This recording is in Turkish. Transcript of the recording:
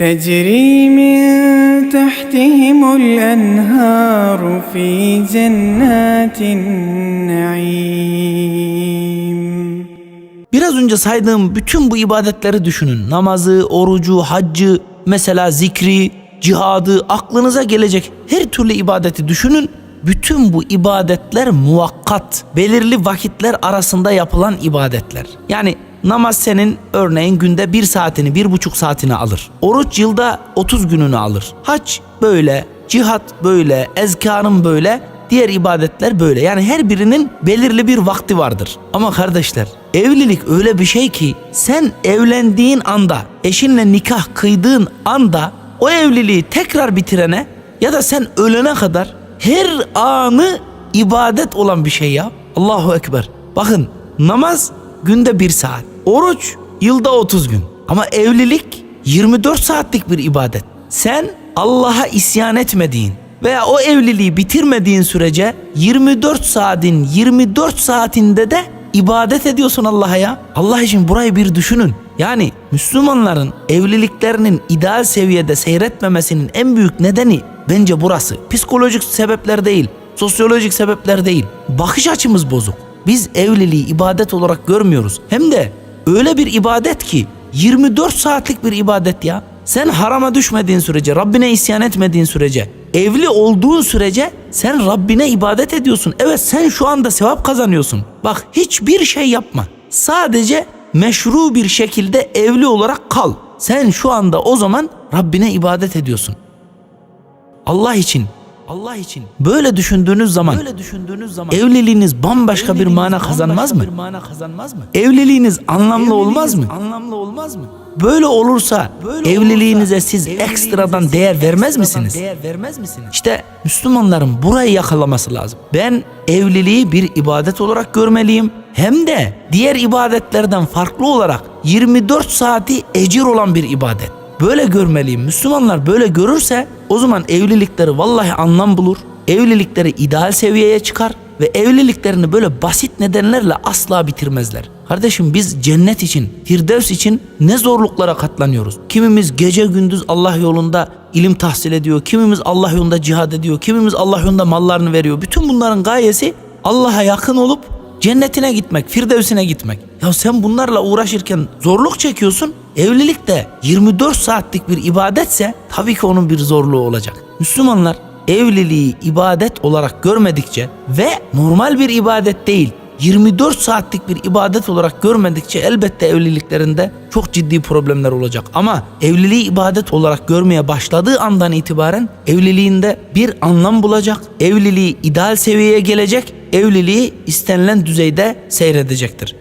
تجري من تحتهم الأنهار في جنات النعيم Biraz önce saydığım bütün bu ibadetleri düşünün. Namazı, orucu, haccı, mesela zikri, cihadı, aklınıza gelecek her türlü ibadeti düşünün. Bütün bu ibadetler muvakkat, belirli vakitler arasında yapılan ibadetler. Yani namaz senin örneğin günde bir saatini, bir buçuk saatini alır. Oruç yılda 30 gününü alır. Hac böyle, cihat böyle, ezkarın böyle, Diğer ibadetler böyle. Yani her birinin belirli bir vakti vardır. Ama kardeşler evlilik öyle bir şey ki sen evlendiğin anda eşinle nikah kıydığın anda o evliliği tekrar bitirene ya da sen ölene kadar her anı ibadet olan bir şey ya. Allahu Ekber. Bakın namaz günde bir saat. Oruç yılda 30 gün. Ama evlilik 24 saatlik bir ibadet. Sen Allah'a isyan etmediğin, veya o evliliği bitirmediğin sürece 24 saatin 24 saatinde de ibadet ediyorsun Allah'a ya. Allah için burayı bir düşünün. Yani Müslümanların evliliklerinin ideal seviyede seyretmemesinin en büyük nedeni bence burası. Psikolojik sebepler değil, sosyolojik sebepler değil. Bakış açımız bozuk. Biz evliliği ibadet olarak görmüyoruz. Hem de öyle bir ibadet ki 24 saatlik bir ibadet ya. Sen harama düşmediğin sürece, Rabbine isyan etmediğin sürece, evli olduğun sürece sen Rabbine ibadet ediyorsun. Evet sen şu anda sevap kazanıyorsun. Bak hiçbir şey yapma. Sadece meşru bir şekilde evli olarak kal. Sen şu anda o zaman Rabbine ibadet ediyorsun. Allah için Allah için böyle düşündüğünüz zaman böyle düşündüğünüz zaman evliliğiniz bambaşka bir mana kazanmaz mı? Bir mana kazanmaz mı? Evliliğiniz anlamlı olmaz mı? Anlamlı olmaz mı? Böyle olursa evliliğinize siz ekstradan değer vermez misiniz? Değer vermez misiniz? İşte Müslümanların burayı yakalaması lazım. Ben evliliği bir ibadet olarak görmeliyim. Hem de diğer ibadetlerden farklı olarak 24 saati ecir olan bir ibadet. Böyle görmeliyim. Müslümanlar böyle görürse o zaman evlilikleri vallahi anlam bulur. Evlilikleri ideal seviyeye çıkar ve evliliklerini böyle basit nedenlerle asla bitirmezler. Kardeşim biz cennet için, Firdevs için ne zorluklara katlanıyoruz. Kimimiz gece gündüz Allah yolunda ilim tahsil ediyor, kimimiz Allah yolunda cihad ediyor, kimimiz Allah yolunda mallarını veriyor. Bütün bunların gayesi Allah'a yakın olup cennetine gitmek, Firdevsine gitmek. Ya sen bunlarla uğraşırken zorluk çekiyorsun. Evlilik de 24 saatlik bir ibadetse tabii ki onun bir zorluğu olacak. Müslümanlar evliliği ibadet olarak görmedikçe ve normal bir ibadet değil 24 saatlik bir ibadet olarak görmedikçe elbette evliliklerinde çok ciddi problemler olacak. Ama evliliği ibadet olarak görmeye başladığı andan itibaren evliliğinde bir anlam bulacak. Evliliği ideal seviyeye gelecek. Evliliği istenilen düzeyde seyredecektir.